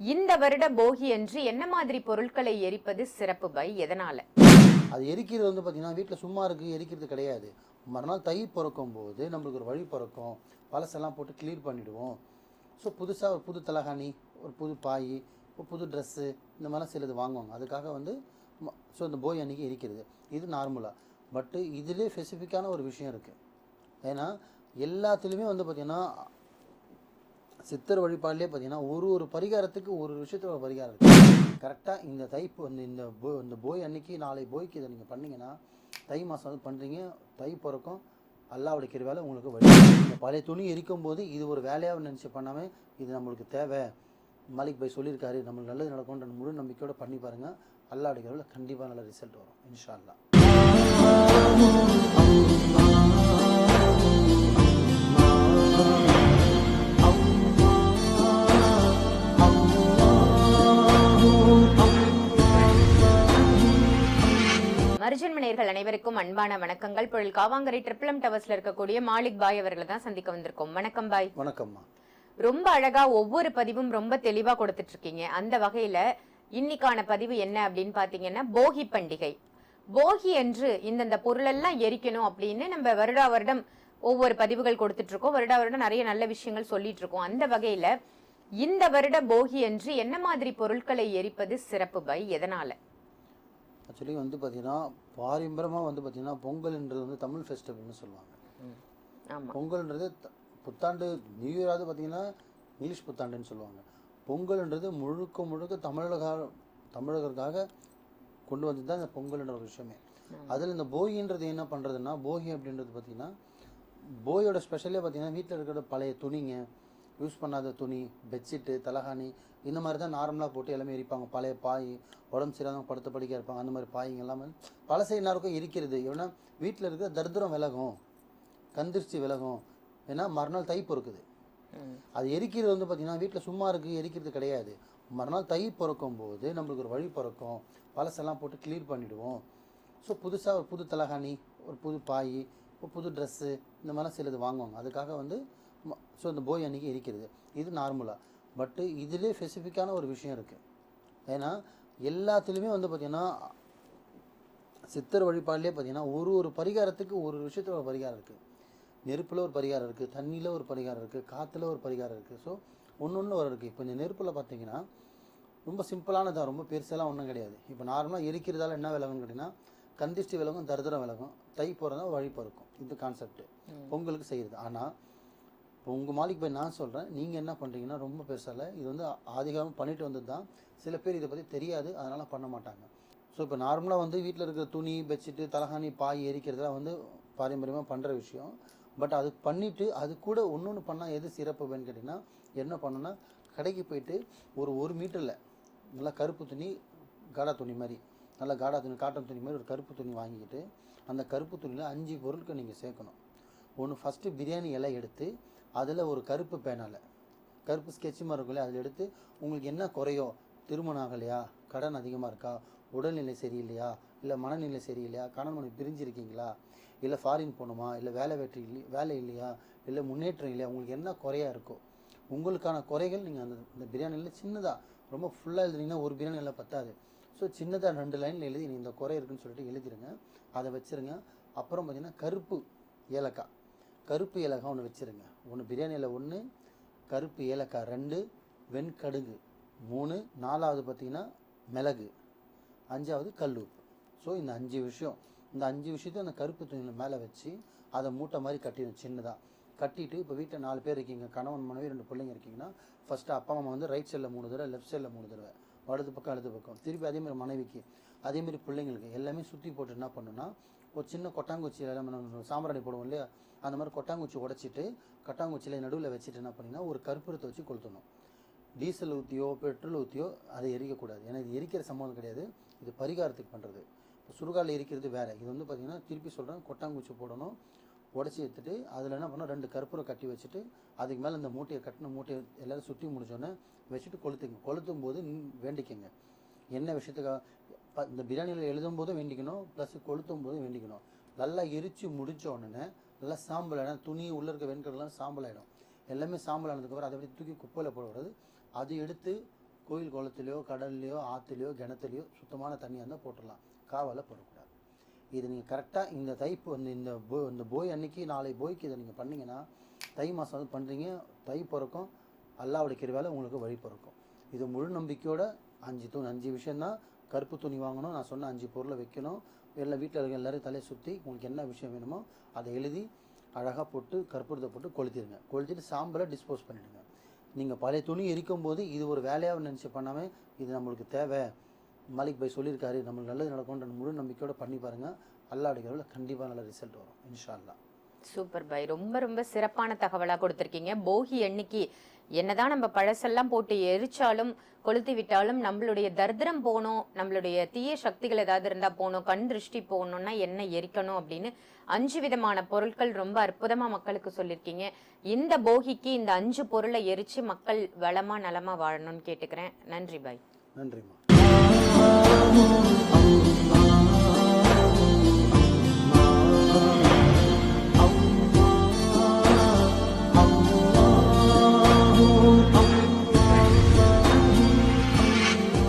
இந்த வருட போகி அன்று என்ன மாதிரி பொருட்களை எரிப்பது சிறப்பு பை? எதனால? அது எரிக்கிறது வந்து பார்த்தீங்கன்னா வீட்டில் சும்மா இருக்குது எரிக்கிறது கிடையாது. மறுநாள் தை பிறக்கும் போது நம்மளுக்கு ஒரு வழி பிறக்கும். பழசெல்லாம் போட்டு கிளியர் பண்ணிவிடுவோம் ஸோ புதுசாக ஒரு புது தலகாணி ஒரு புது பாய் ஒரு புது ட்ரெஸ்ஸு இந்த மாதிரிலாம் சிலது வாங்குவாங்க. அதுக்காக வந்து ஸோ இந்த போய் அன்றைக்கி எரிக்கிறது. இது நார்மலாக பட்டு இதிலே ஸ்பெசிஃபிக்கான ஒரு விஷயம் இருக்குது ஏன்னா எல்லாத்துலேயுமே வந்து பார்த்திங்கன்னா சித்தர் வழிபாடுலேயே பார்த்தீங்கன்னா ஒரு ஒரு பரிகாரத்துக்கு ஒரு விஷயத்தில் ஒரு பரிகாரம் இருக்குது கரெக்டாக இந்த தை இந்த இந்த போ இந்த போய் அன்னைக்கு நாளை போய்க்கு இதை நீங்கள் பண்ணீங்கன்னா தை மாதம் வந்து பண்ணுறீங்க தை பிறக்கும் அல்லாவுடைய கிருவால உங்களுக்கு வழி இந்த பழைய துணி எரிக்கும் போது இது ஒரு வேலையாக நினச்சி பண்ணாமல் இது நம்மளுக்கு தேவை மாலிக் பை சொல்லியிருக்காரு நம்மளுக்கு நல்லது நடக்கும்ன்ற முழு நம்பிக்கையோடு பண்ணி பாருங்கள் அல்லாவுடைய கிருவால கண்டிப்பாக நல்ல ரிசல்ட் வரும் இன்ஷா அல்லாஹ் மருஜன் நேயர்கள் அனைவருக்கும் அன்பான வணக்கங்கள். பொருள் காவாங்கரை ட்ரிபிளம் டவர்ஸ்ல இருக்கக்கூடிய மாலிக் பாய் அவர்களை தான் சந்திக்க வந்திருக்கோம். வணக்கம் பாய். வணக்கம்மா. ரொம்ப அழகா ஒவ்வொரு பதிவும் ரொம்ப தெளிவா கொடுத்துட்டு இருக்கீங்க அந்த வகையில இன்னைக்கான பதிவு என்ன அப்படின்னு பாத்தீங்கன்னா போகி பண்டிகை. போகி அன்று இந்தந்த பொருளெல்லாம் எரிக்கணும் அப்படின்னு நம்ம வருடா வருடம் ஒவ்வொரு பதிவுகள் கொடுத்துட்டு இருக்கோம் வருடா வருடம் நிறைய நல்ல விஷயங்கள் சொல்லிட்டு இருக்கோம் அந்த வகையில இந்த வருட போகி அன்று என்ன மாதிரி பொருட்களை எரிப்பது சிறப்பு பை எதனால? ஆக்சுவலி வந்து பார்த்தீங்கன்னா பாரம்பரியமாக வந்து பார்த்தீங்கன்னா பொங்கல்ன்றது வந்து தமிழ் ஃபெஸ்டிவல்னு சொல்லுவாங்க. பொங்கல்ன்றது புத்தாண்டு நியூ இயராவது பார்த்தீங்கன்னா இங்கிலீஷ் புத்தாண்டுன்னு சொல்லுவாங்க. பொங்கல்ன்றது முழுக்க முழுக்க தமிழக தமிழகருக்காக கொண்டு வந்தது தான் இந்த பொங்கல்ன்ற ஒரு விஷயமே. அதில் இந்த போகின்றது என்ன பண்ணுறதுன்னா போகி அப்படின்றது பார்த்தீங்கன்னா போயோட ஸ்பெஷலே பார்த்தீங்கன்னா வீட்டில் இருக்கிற பழைய துணிங்க யூஸ் பண்ணாத துணி பெட்ஷீட்டு தலகாணி இந்த மாதிரி தான் நார்மலாக போட்டு எல்லாமே எரிப்பாங்க. பழைய பாய் உடம்பு சரியாதவங்க படுத்த படிக்க இருப்பாங்க. அந்த மாதிரி பாய்ங்க எல்லாமே பழசை எல்லாருக்கும் எரிக்கிறது. ஏன்னா வீட்டில் இருக்கிற தரித்திரம் விலகும். கந்திர்ச்சி விலகும். ஏன்னா மறுநாள் தை பொறுக்குது. அது எரிக்கிறது வந்து பார்த்தீங்கன்னா வீட்டில் சும்மா இருக்குது எரிக்கிறது கிடையாது. மறுநாள் தை பிறக்கும் போது நம்மளுக்கு ஒரு வழி பிறக்கும். பழசெல்லாம் போட்டு க்ளீன் பண்ணிவிடுவோம் ஸோ புதுசாக ஒரு புது தலகாணி ஒரு புது பாய் ஒரு புது ட்ரெஸ்ஸு இந்த மாதிரிலாம் சிலது வாங்குவாங்க. அதுக்காக வந்து ஸோ இந்த போய் அன்னைக்கு எரிக்கிறது இது நார்மலாக பட்டு இதிலே ஸ்பெசிஃபிக்கான ஒரு விஷயம் இருக்குது ஏன்னா எல்லாத்துலேயுமே வந்து பார்த்திங்கன்னா சித்தர் வழிபாடுலேயே பார்த்தீங்கன்னா ஒரு ஒரு பரிகாரத்துக்கு ஒரு விஷயத்துல ஒரு பரிகாரம் இருக்குது நெருப்பில் ஒரு பரிகாரம் இருக்குது தண்ணியில் ஒரு பரிகாரம் இருக்குது காற்றுல ஒரு பரிகாரம் இருக்குது ஸோ ஒன்று ஒன்று ஒரு இருக்குது இப்போ இந்த நெருப்பில் பார்த்தீங்கன்னா ரொம்ப சிம்பிளானதான் ரொம்ப பெருசெல்லாம் ஒன்றும் கிடையாது. இப்போ நார்மலாக எரிக்கிறதால என்ன விலகும்னு கேட்டிங்கன்னா கந்திஷ்டி விலகும் தரித்திரம் விலகும் தை போகிறதா வழி பிறக்கும். இது கான்செப்ட் பொங்கலுக்கு செய்கிறது ஆனால் இப்போ உங்கள் மாலிக் போய் நான் சொல்கிறேன் நீங்கள் என்ன பண்ணுறீங்கன்னா ரொம்ப பெருசால இது வந்து ஆதிகாரம் பண்ணிட்டு வந்தது தான் சில பேர் இதை பற்றி தெரியாது. அதனால் பண்ண மாட்டாங்க. ஸோ இப்போ நார்மலாக வந்து வீட்டில் இருக்கிற துணி பெட்ஷீட்டு தலகாணி பாய் எரிக்கிறதுலாம் வந்து பாரம்பரியமாக பண்ணுற விஷயம். பட் அது பண்ணிவிட்டு அது கூட ஒன்று ஒன்று பண்ணால் எது சிறப்பு அப்படின்னு கேட்டிங்கன்னா என்ன பண்ணணும்னா கடைக்கு போயிட்டு ஒரு ஒரு மீட்டரில் நல்லா கருப்பு துணி காடா துணி மாதிரி நல்லா காடா துணி காட்டன் துணி மாதிரி ஒரு கருப்பு துணி வாங்கிக்கிட்டு அந்த கருப்பு துணியில் அஞ்சு பொருட்கள் நீங்கள் சேர்க்கணும். ஒன்று ஃபஸ்ட்டு பிரியாணி இலை எடுத்து அதில் ஒரு கருப்பு பேனால் கருப்பு ஸ்கெட்ச் மாதிரி இருக்குல்ல அதில் எடுத்து உங்களுக்கு என்ன குறையோ திருமணம் ஆகலையா கடன் அதிகமாக இருக்கா உடல்நிலை சரியில்லையா இல்லை மனநிலை சரியில்லையா கடன் மனை பிரிஞ்சிருக்கீங்களா இல்லை ஃபாரின் போகணுமா இல்லை வேலை வெற்றி இல்லை வேலை இல்லையா இல்லை முன்னேற்றம் இல்லையா உங்களுக்கு என்ன குறையாக இருக்கோ உங்களுக்கான குறைகள் நீங்கள் அந்த இந்த பிரியாணியில் சின்னதாக ரொம்ப ஃபுல்லாக எழுதுனீங்கன்னா ஒரு பிரியாணியெல்லாம் பத்தாது. ஸோ சின்னதாக ரெண்டு லைனில் எழுதி நீங்கள் இந்த குறை இருக்குன்னு சொல்லிட்டு எழுதிடுங்க அதை வச்சிருங்க. அப்புறம் பார்த்தீங்கன்னா கருப்பு ஏலக்காய். கருப்பு ஏலக்காய் ஒன்று வச்சிருங்க. ஒன்று பிரியாணியில் ஒன்று கருப்பு ஏலக்காய் ரெண்டு வெண்கடுகு மூணு நாலாவது பார்த்தீங்கன்னா மிளகு அஞ்சாவது கல் உப்பு ஸோ இந்த அஞ்சு விஷயம். இந்த அஞ்சு விஷயத்தையும் அந்த கருப்பு துணியில் மேலே வச்சு அதை மூட்டை மாதிரி கட்டிடும் சின்னதாக கட்டிட்டு இப்போ வீட்டில் நாலு பேர் இருக்கீங்க கணவன் மனைவி ரெண்டு பிள்ளைங்க இருக்கீங்கன்னா ஃபஸ்ட்டு அப்பா அம்மா வந்து ரைட் சைடில் மூணு தடவை லெஃப்ட் சைடில் மூணு தடவை. வலது பக்கம் இடது பக்கம். திருப்பி அதேமாதிரி மனைவிக்கு. அதேமாரி பிள்ளைங்களுக்கு எல்லாமே சுற்றி போட்டு என்ன பண்ணுன்னா ஒரு சின்ன கொட்டாங்குச்சியில் நம்ம சாம்பிராணி போடுவோம் இல்லையா? அந்த மாதிரி கொட்டாங்குச்சி உடச்சிட்டு கொட்டாங்குச்சியில் நடுவில் வச்சுட்டு என்ன பண்ணிங்கன்னா ஒரு கற்பூரத்தை வச்சு கொளுத்தணும். டீசல் ஊற்றியோ பெட்ரோல் ஊற்றியோ அதை எரிக்கக்கூடாது. ஏன்னா இது எரிக்கிற சம்பவம் கிடையாது. இது பரிகாரத்துக்கு பண்ணுறது இப்போ சுடுகாலில் எரிக்கிறது வேறு. இது வந்து பார்த்திங்கன்னா திருப்பி சொல்கிறேன் கொட்டாங்குச்சி போடணும். உடச்சி எடுத்துட்டு அதில் என்ன பண்ணணும் ரெண்டு கற்பூரம் கட்டி வச்சுட்டு அதுக்கு மேலே அந்த மூட்டையை கட்டின மூட்டையை எல்லாரும் சுற்றி முடிச்சோன்னே வச்சுட்டு கொளுத்துங்க. கொளுத்தும் போது வேண்டிக்கங்க. என்ன விஷயத்துக்காக இந்த பிரியாணியில் எழுதும் போதும் வேண்டிக்கணும் ப்ளஸ் கொளுத்தும் போதும் வேண்டிக்கணும். நல்லா எரித்து முடிச்ச உடனே நல்லா சாம்பல் ஆகிடும் துணி உள்ளே இருக்க வெண்கடலாம் சாம்பல் ஆகிடும் எல்லாமே சாம்பல் ஆனதுக்கப்புறம் அதை அப்படியே தூக்கி குப்பையில் போடக்கூடாது அதை எடுத்து கோயில் குளத்துலையோ கடல்லையோ ஆற்றுலையோ கிணத்துலையோ சுத்தமான தண்ணியாக இருந்தால் போட்டுடலாம். காவால போடக்கூடாது. இது நீங்கள் கரெக்டாக இந்த தைப்பு வந்து இந்த இந்த போ இந்த போய் அன்னைக்கு நாளை போய்க்கு இதை நீங்கள் பண்ணீங்கன்னா தை மாதம் வந்து பண்ணுறீங்க தை பிறக்கும் அல்லாவுடைய கிருவால உங்களுக்கு வழி பிறக்கும். இது முழு நம்பிக்கையோட அஞ்சு தூண் அஞ்சு விஷயந்தான் கருப்பு துணி வாங்கணும். நான் சொன்ன அஞ்சு பொருளை வைக்கணும். எல்லாம் வீட்டில் இருக்க எல்லாரும் தலையை சுற்றி உங்களுக்கு என்ன விஷயம் வேணுமோ அதை எழுதி அழகாக போட்டு கற்பூரத்தை போட்டு கொளுத்திடுங்க. கொளுத்திட்டு சாம்பலை டிஸ்போஸ் பண்ணிவிடுங்க நீங்கள் பழைய துணி எரிக்கும் போது இது ஒரு வேலையாக நினச்சி பண்ணாமல் இது நம்மளுக்கு தேவை. மாலிக் பை சொல்லியிருக்காரு நம்மளுக்கு நல்லது நடக்கும்ன்ற முழு நம்பிக்கையோடு பண்ணி பாருங்கள் அல்லாடிக்கிறவங்கள கண்டிப்பாக நல்ல ரிசல்ட் வரும் இன்ஷா சூப்பர் பை ரொம்ப ரொம்ப சிறப்பான தகவலாக கொடுத்துருக்கீங்க. போகி அன்னைக்கு என்னதான் நம்ம பழசெல்லாம் போட்டு எரிச்சாலும் கொளுத்தி விட்டாலும் நம்மளுடைய தரித்திரம் போகணும் நம்மளுடைய தீய சக்திகள் ஏதாவது இருந்தால் போகணும் கண் திருஷ்டி போகணும்னா என்ன எரிக்கணும் அப்படின்னு அஞ்சு விதமான பொருட்கள் ரொம்ப அற்புதமாக மக்களுக்கு சொல்லியிருக்கீங்க. இந்த போகிக்கு இந்த அஞ்சு பொருளை எரித்து மக்கள் வளமாக நலமாக வாழணும்னு கேட்டுக்கிறேன். நன்றி பாய். நன்றிம்மா.